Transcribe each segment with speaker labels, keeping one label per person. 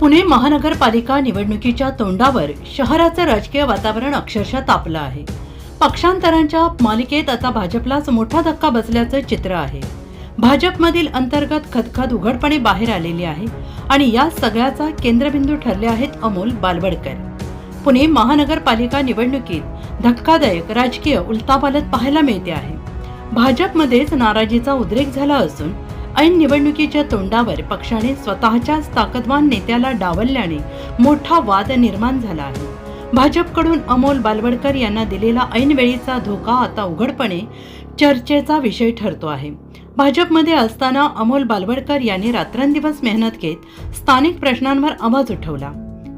Speaker 1: पुणे महानगरपालिका निवडणुकीच्या तोंडावर शहराचं राजकीय वातावरण अक्षरशः तापलं आहे. पक्षांतरांच्या मालिकेत आता भाजपलाच मोठा धक्का बसल्याचं चित्र आहे. भाजपमधील अंतर्गत खदखद उघडपणे बाहेर आलेली आहे आणि या सगळ्याचा केंद्रबिंदू ठरले आहेत अमोल बालवडकर. पुणे महानगरपालिका निवडणुकीत धक्कादायक राजकीय उलतापालत पाहायला मिळते आहे. भाजपमध्येच नाराजीचा उद्रेक झाला असून ऐन निवडणुकीच्या तोंडावर पक्षाने स्वतःच्याच ताकदवान नेत्याला डावलल्याने मोठा वाद निर्माण झाला आहे. भाजपकडून अमोल बालवडकर यांना दिलेला ऐनवेळीचा धोका आता उघडपणे चर्चेचा विषय ठरतो आहे. भाजपमध्ये असताना अमोल बालवडकर यांनी रात्रंदिवस मेहनत घेत स्थानिक प्रश्नांवर आवाज उठवला.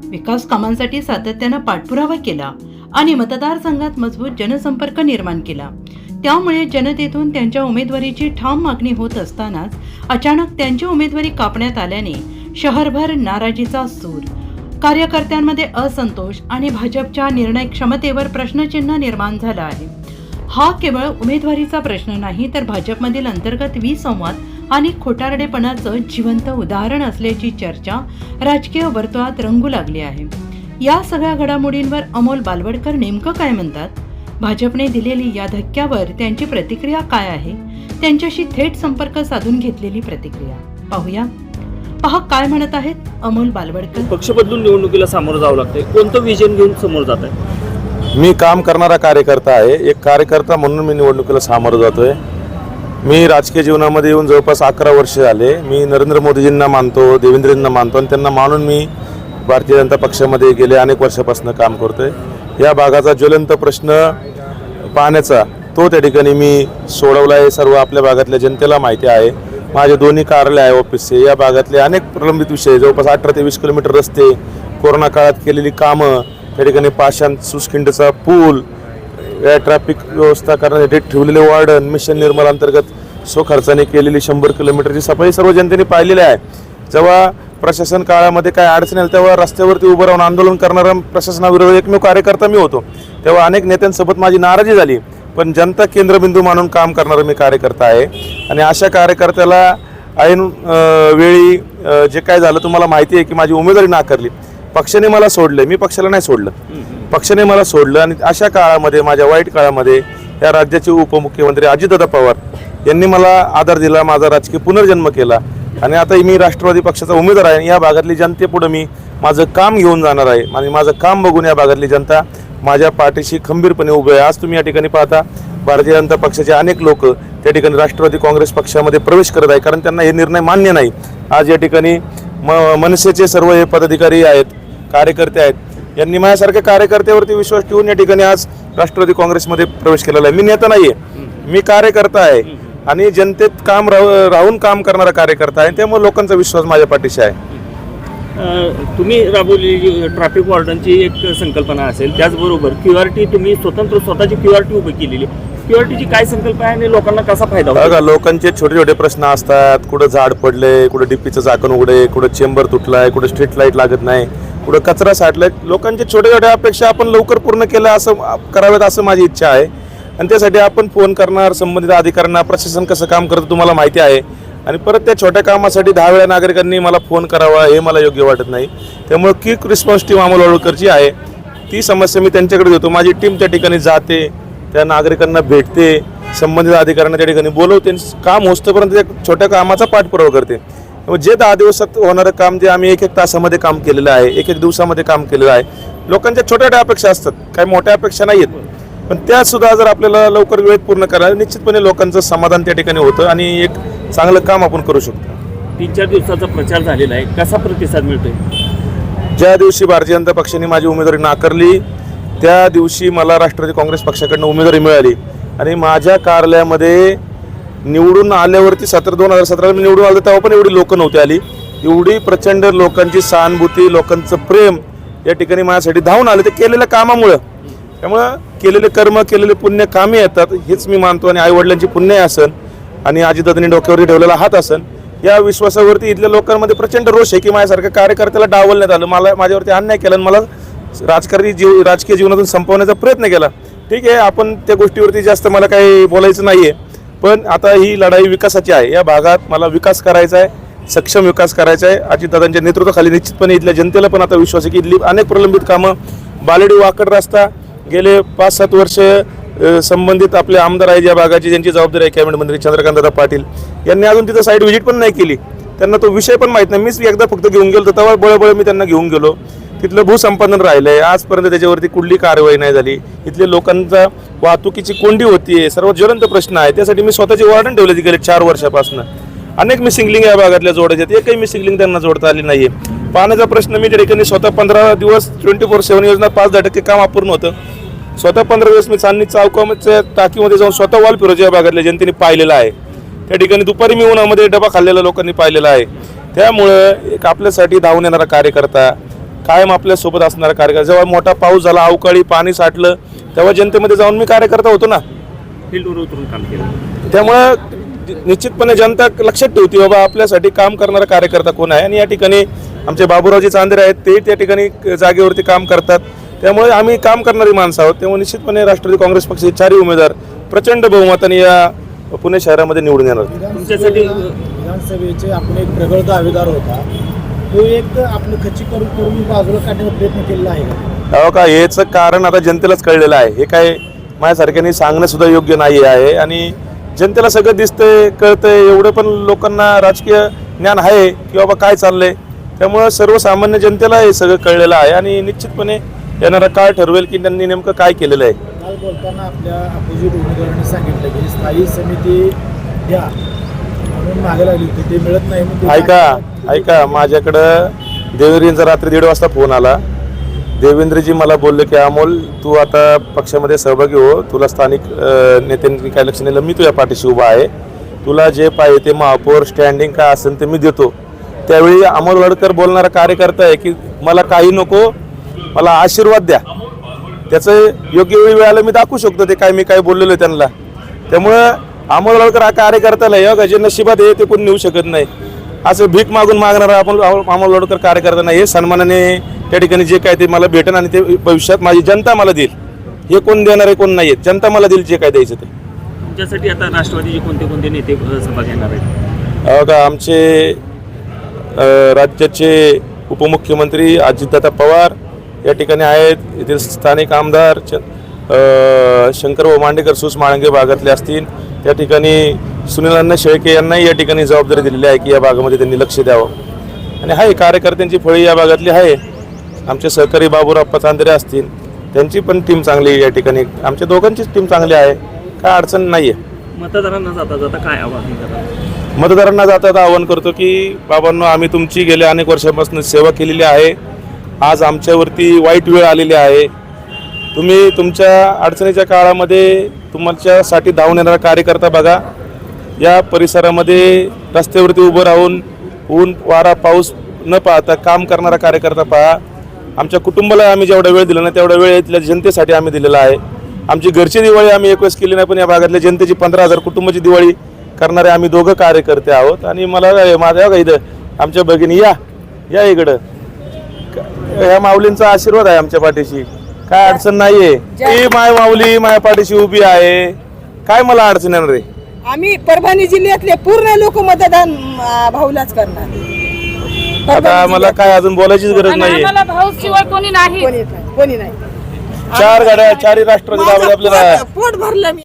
Speaker 1: विकास कामांसाठी सातत्यानं पाठपुरावा केला आणि मतदारसंघात मजबूत जनसंपर्क निर्माण केला. त्यामुळे जनतेतून त्यांच्या उमेदवारीची ठाम मागणी होत असतानाच अचानक त्यांची उमेदवारी कापण्यात आल्याने शहरभर नाराजीचा सूर. कार्यकर्त्यांमध्ये असंतोष आणि भाजपच्या निर्णय क्षमतेवर प्रश्नचिन्ह निर्माण झालं आहे. हा केवळ उमेदवारीचा प्रश्न नाही तर भाजपमधील अंतर्गत विसंवाद आणि खोटारडेपणाचं जिवंत उदाहरण असल्याची चर्चा राजकीय वर्तुळात रंगू लागली आहे. या सगळ्या घडामोडींवर अमोल बालवडकर नेमकं काय म्हणतात? भाजपने दिलेली या धक्क्यावर त्यांची प्रतिक्रिया काय आहे? त्यांच्याशी थेट संपर्क साधून घेतलेली प्रतिक्रिया. पाहूया. पहा काय म्हणत आहेत अमोल बालवडकर?
Speaker 2: पक्ष बदलून निवडणुकीला सामोरं जावं लागतंय. कोणतं विजन घेऊन समोर जात आहे
Speaker 3: मी काम करणारा कार्यकर्ता आहे. एक कार्यकर्ता म्हणून मी निवडणुकीला सामोरं जातोय. मी राजकीय जीवनामध्ये येऊन जवळपास अकरा वर्ष झाले. मी नरेंद्र मोदीजींना मानतो देवेंद्रजींना मानतो आणि त्यांना मानून मी भारतीय जनता पक्षामध्ये गेले अनेक वर्षापासून काम करतोय. या भागाचा ज्वलंत प्रश्न पाहण्याचा तो त्या ठिकाणी मी सोडवला आहे. सर्व आपल्या भागातल्या जनतेला माहिती आहे. माझे दोन्ही कार्यालय आहे ऑफिसचे या भागातले अनेक प्रलंबित विषय जवळपास अठरा ते वीस किलोमीटर रस्ते कोरोना काळात केलेली कामं त्या ठिकाणी पाषाण सुस्किंडचा पूल या ट्रॅफिक व्यवस्था करण्यासाठी ठेवलेले वॉर्डन मिशन निर्मला अंतर्गत स्वखर्चाने केलेली शंभर किलोमीटरची सफाई सर्व जनतेने पाहिलेली आहे. जेव्हा प्रशासन काळामध्ये काय अडचण आली तेव्हा रस्त्यावरती उभं राहून आंदोलन करणारा प्रशासनाविरोधात एकमेव कार्यकर्ता मी होतो. तेव्हा अनेक नेत्यांसोबत माझी नाराजी झाली. पण जनता केंद्रबिंदू मानून काम करणारा मी कार्यकर्ता आहे. आणि अशा कार्यकर्त्याला ऐन वेळी जे काय झालं तुम्हाला माहिती आहे की माझी उमेदवारी नाकारली. पक्षाने मला सोडलं. मी पक्षाला नाही सोडलं. पक्षाने मला सोडलं. आणि अशा काळामध्ये माझ्या वाईट काळामध्ये या राज्याचे उपमुख्यमंत्री अजितदादा पवार यांनी मला आधार दिला माझा राजकीय पुनर्जन्म केला. आणि आता मी राष्ट्रवादी पक्षाचा उमेदवार आहे आणि या भागातली जनतेपुढं मी माझं काम घेऊन जाणार आहे. आणि माझं काम बघून या भागातली जनता माझ्या पाठीशी खंबीरपणे उभे आहे. आज तुम्ही या ठिकाणी पाहता भारतीय जनता पक्षाचे अनेक लोक त्या ठिकाणी राष्ट्रवादी काँग्रेस पक्षामध्ये प्रवेश करत आहे. कारण त्यांना हे निर्णय मान्य नाही. आज या ठिकाणी म मनसेचे सर्व हे पदाधिकारी आहेत कार्यकर्ते आहेत. यांनी माझ्यासारख्या कार्यकर्त्यावरती विश्वास ठेवून या ठिकाणी आज राष्ट्रवादी काँग्रेसमध्ये प्रवेश केलेला आहे. मी नेता नाही आहे मी कार्यकर्ता आहे. आणि जनतेत काम राहू राहून काम करणारा कार्यकर्ता आहे त्यामुळे लोकांचा विश्वास माझ्या पाठीशी आहे.
Speaker 2: तुम्ही राबवलेली ट्रॅफिक वॉर्डनची एक संकल्पना असेल त्याचबरोबर क्यू आर टी तुम्ही स्वतंत्र स्वतःची क्यू आर टी उभी केलेली. क्यू आर टीची काय संकल्पना आहे आणि लोकांना कसा फायदा होतो?
Speaker 3: बघा लोकांचे छोटे छोटे प्रश्न असतात कुठं झाड पडले कुठं डिप्पीचं झाकण उघडे कुठं चेंबर तुटलाय कुठं स्ट्रीट लाइट लागत नाही कुठं कचरा साठलाय. लोकांचे छोट्या छोट्या अपेक्षा आपण लवकर पूर्ण केल्या असं कराव्यात असं माझी इच्छा आहे. आणि त्यासाठी आपण फोन करणार संबंधित अधिकाऱ्यांना प्रशासन कसं काम करतं तुम्हाला माहिती आहे. आणि परत त्या छोट्या कामासाठी दहा वेळा नागरिकांनी मला फोन करावा हे मला योग्य वाटत नाही. त्यामुळे क्विक रिस्पॉन्स टीम अमोल होळकरची आहे. ती समस्या मी त्यांच्याकडे देतो. माझी टीम त्या ठिकाणी जाते त्या नागरिकांना भेटते संबंधित अधिकाऱ्यांना त्या ठिकाणी बोलवते काम होस्तपर्यंत त्या छोट्या कामाचा पाठपुरावा करते. जे दहा दिवसात होणारं काम जे आम्ही एक एक तासामध्ये काम केलेलं आहे एक एक दिवसामध्ये काम केलेलं आहे लोकांच्या छोट्या छोट्या अपेक्षा असतात. काही मोठ्या अपेक्षा नाही आहेत पण त्या सुद्धा जर आपल्याला लवकर वेळेत पूर्ण करायला निश्चितपणे लोकांचं समाधान त्या ठिकाणी होतं आणि एक चांगलं काम आपण करू शकतो.
Speaker 2: तीन चार दिवसाचा प्रचार झालेला आहे. कसा प्रतिसाद मिळतोय?
Speaker 3: ज्या दिवशी भारतीय जनता पक्षाने माझी उमेदवारी नाकारली त्या दिवशी मला राष्ट्रवादी काँग्रेस पक्षाकडनं उमेदवारी मिळाली. आणि माझ्या कार्यालयामध्ये निवडून आल्यावरती सतरा दोन हजार सतराला मी निवडून आलो तेव्हा पण एवढी लोकं नव्हती आली. एवढी प्रचंड लोकांची सहानुभूती लोकांचं प्रेम या ठिकाणी माझ्यासाठी धावून आले. ते केलेल्या कामामुळं. त्यामुळं केलेले कर्म केलेले पुण्य कामे येतात हेच मी मानतो आणि आईवडिलांची पुण्य असन आणि आजीदादांनी डोक्यावरती ठेवलेला हात असन या विश्वासावरती इथल्या लोकांमध्ये प्रचंड रोष आहे की माझ्यासारख्या कार्यकर्त्याला डावलण्यात आलं. मला माझ्यावरती अन्याय केला आणि मला राजकारणी जीव राजकीय जीवनातून संपवण्याचा प्रयत्न केला. ठीक आहे आपण त्या गोष्टीवरती जास्त मला काही बोलायचं नाही आहे पण आता ही लढाई विकासाची आहे. या भागात मला विकास करायचा आहे सक्षम विकास करायचा आहे. अजितदादांच्या नेतृत्वाखाली निश्चितपणे इथल्या जनतेला पण आता विश्वास आहे की इथली अनेक प्रलंबित कामं बालेडी वाकड रस्ता गेले पाच सात वर्ष संबंधित आपले आमदार आहेत या भागाची ज्यांची जबाबदारी आहे कॅबिनेट मंत्री चंद्रकांतदादा पाटील. यांनी अजून तिथं साईड व्हिजिट पण नाही केली. त्यांना तो विषय पण माहीत नाही. मीच एकदा फक्त घेऊन गेलो तेव्हा बळबळ मी त्यांना घेऊन गेलो. तिथलं भूसंपादन राहिलं आहे आजपर्यंत त्याच्यावरती कुठली कारवाई नाही झाली. इथले लोकांचा वाहतुकीची कोंडी होतीये. सर्व ज्वलंत प्रश्न आहे. त्यासाठी मी स्वतःची वॉर्डन ठेवले गेले चार वर्षापासून. अनेक मिसिंग लिंक या भागातल्या जोडायच्या आहेत. एकही मिसिंग लिंक त्यांना जोडता आली आहे पाण्याचा प्रश्न मी त्या ठिकाणी स्वतः पंधरा दिवस ट्वेंटी फोर सेव्हन योजना पाच दहा टक्के काम अपूर्ण होतं. स्वतः पंधरा दिवस मी चांदणी चौकामध्ये टाकीमध्ये जाऊन स्वतः वॉल फिरोजी या भागातल्या जनतेने पाहिलेलं आहे. त्या ठिकाणी दुपारी मी उन्हामध्ये डबा खाल्लेला लोकांनी पाहिलेला आहे. त्यामुळं एक आपल्यासाठी धावून येणारा कार्यकर्ता कायम आपल्यासोबत असणारा कार्यकर्ता जेव्हा मोठा पाऊस झाला अवकाळी पाणी साठलं तेव्हा जनतेमध्ये जाऊन मी कार्यकर्ता होतो ना.
Speaker 2: फील्डवर उतरून काम केलं.
Speaker 3: त्यामुळं निश्चितपणे जनता लक्षात ठेवते बाबा आपल्यासाठी काम करणारा कार्यकर्ता कोण आहे? आणि या ठिकाणी आमचे बाबूरावजी चांदेर आहेत ते त्या ठिकाणी जागेवरती काम करतात. त्यामुळे आम्ही काम करणारी माणसं आहोत. त्यामुळे निश्चितपणे राष्ट्रवादी काँग्रेस पक्षाचे चारही उमेदवार प्रचंड बहुमताने या पुणे शहरामध्ये निवडून येणार
Speaker 2: तुमच्यासाठी?
Speaker 4: विधानसभेचे आपण एक प्रगळ दावेदार होता. तो एक आपण खच्ची करून करून बाजूला काढण्याचा प्रयत्न केलेला आहे. का
Speaker 3: अहो का याचं कारण आता जनतेलाच कळलेलं आहे. हे काय माझ्यासारख्याने सांगणं सुद्धा योग्य नाही आहे. आणि जनतेला सगळं दिसतंय कळतंय एवढं पण लोकांना राजकीय ज्ञान आहे की बाबा काय चाललंय. त्यामुळं सर्वसामान्य जनतेला हे सगळं कळलेलं आहे. आणि निश्चितपणे येणारा काळ ठरवेल की त्यांनी नेमकं काय केलेलं आहे.
Speaker 4: काल बोलताना आपल्या अपोजिट उमेदवारांनी सांगितलं की स्थायी समिती द्या. म्हणून मागे लागली होती. ते मिळत नाही म्हणून ते
Speaker 3: ऐका ऐका माझ्याकडं देवेंद्रजींचा रात्री दीड वाजता फोन आला. देवेंद्रजी मला बोलले की अमोल तू आता पक्षामध्ये सहभागी हो. तुला स्थानिक अं, नेत्यांनी काय लक्ष नेलं मी तुझ्या पाठीशी उभा आहे. तुला जे पाहिजे ते महापौर स्टँडिंग काय असेल ते मी देतो. त्यावेळी अमोल वडकर बोलणारा कार्यकर्ता आहे की मला काही नको मला आशीर्वाद द्या. त्याचं योग्य वेळी वेळाला मी दाखवू शकतो ते काय मी काय बोललेलो आहे त्यांना. त्यामुळं अमोल वडकर हा कार्यकर्त्याला आहे हो, जे नशिबात आहे ते कोणी नेऊ शकत नाही. असं भीक मागून मागणारा आपण अमोल वडकर कार्यकर्ता नाही हे सन्मानाने त्या ठिकाणी जे काय ते मला भेटेन आणि ते भविष्यात माझी जनता मला देईल. हे कोण देणार आहे कोण नाही आहे? जनता मला देईल जे काय द्यायचं ते.
Speaker 2: तुमच्यासाठी आता राष्ट्रवादीचे कोणते कोणते नेते सभा घेणार आहेत?
Speaker 3: का आमचे राज्याचे उपमुख्यमंत्री अजितदादा पवार या ठिकाणी आहेत. येथील स्थानिक आमदार च अ, शंकरभाऊ मांडेकर सुस माळंगे भागातले असतील. त्या ठिकाणी सुनील अण्णा शेळके यांनाही या ठिकाणी जबाबदारी दिलेली आहे की या भागामध्ये त्यांनी लक्ष द्यावं. आणि आहे कार्यकर्त्यांची फळी या भागातली आहे. आमचे सहकारी बाबूराव चांदरे असतील. त्यांची पण टीम चांगली आहे या ठिकाणी. आमच्या दोघांचीच टीम चांगली आहे. काय अडचण नाही आहे
Speaker 2: मतदारांना जाता जाता काय आवाहन
Speaker 3: मतदारांना जाता आवाहन करतो की बाबांनो आम्ही तुमची गेल्या अनेक वर्षापासून सेवा केलेली आहे. आज आमच्यावरती वाईट वेळ आलेली आहे. तुम्ही तुमच्या अडचणीच्या काळामध्ये तुमच्यासाठी धावून येणारा कार्यकर्ता बघा. या परिसरामध्ये रस्त्यावरती उभं राहून ऊन वारा पाऊस न पाहता काम करणारा कार्यकर्ता पहा. आमच्या कुटुंबाला आम्ही जेवढा वेळ दिला ना तेवढा वेळ इथल्या जनतेसाठी आम्ही दिलेला आहे. आमची घरची दिवाळी आम्ही एक केली नाही पण या भागातल्या जनतेची पंधरा हजार कुटुंबाची दिवाळी करणारे आम्ही दोघं कार्यकर्ते आहोत. आणि मला माझ्या इथं आमच्या भगिनी या या इकडं. ह्या माऊलींचा आशीर्वाद आहे आमच्या पाठीशी. काय अडचण नाहीये. ती माय माऊली माझ्या पाठीशी उभी आहे. काय मला अडचण येणार रे
Speaker 5: आम्ही परभणी जिल्ह्यातले पूर्ण लोक मतदान अं, भाऊलाच करणार.
Speaker 3: आता मला काय अजून बोलायचीच गरज
Speaker 6: आणि
Speaker 3: नाहीये.
Speaker 6: आम्हाला भाऊ शिवाय कोणी नाही.
Speaker 5: कोणी नाही कोणी नाही.
Speaker 3: चार गाड्या चारही राष्ट्रवादी
Speaker 5: माझं
Speaker 3: आपल्याला.
Speaker 5: पोट- पोट भरलं मी.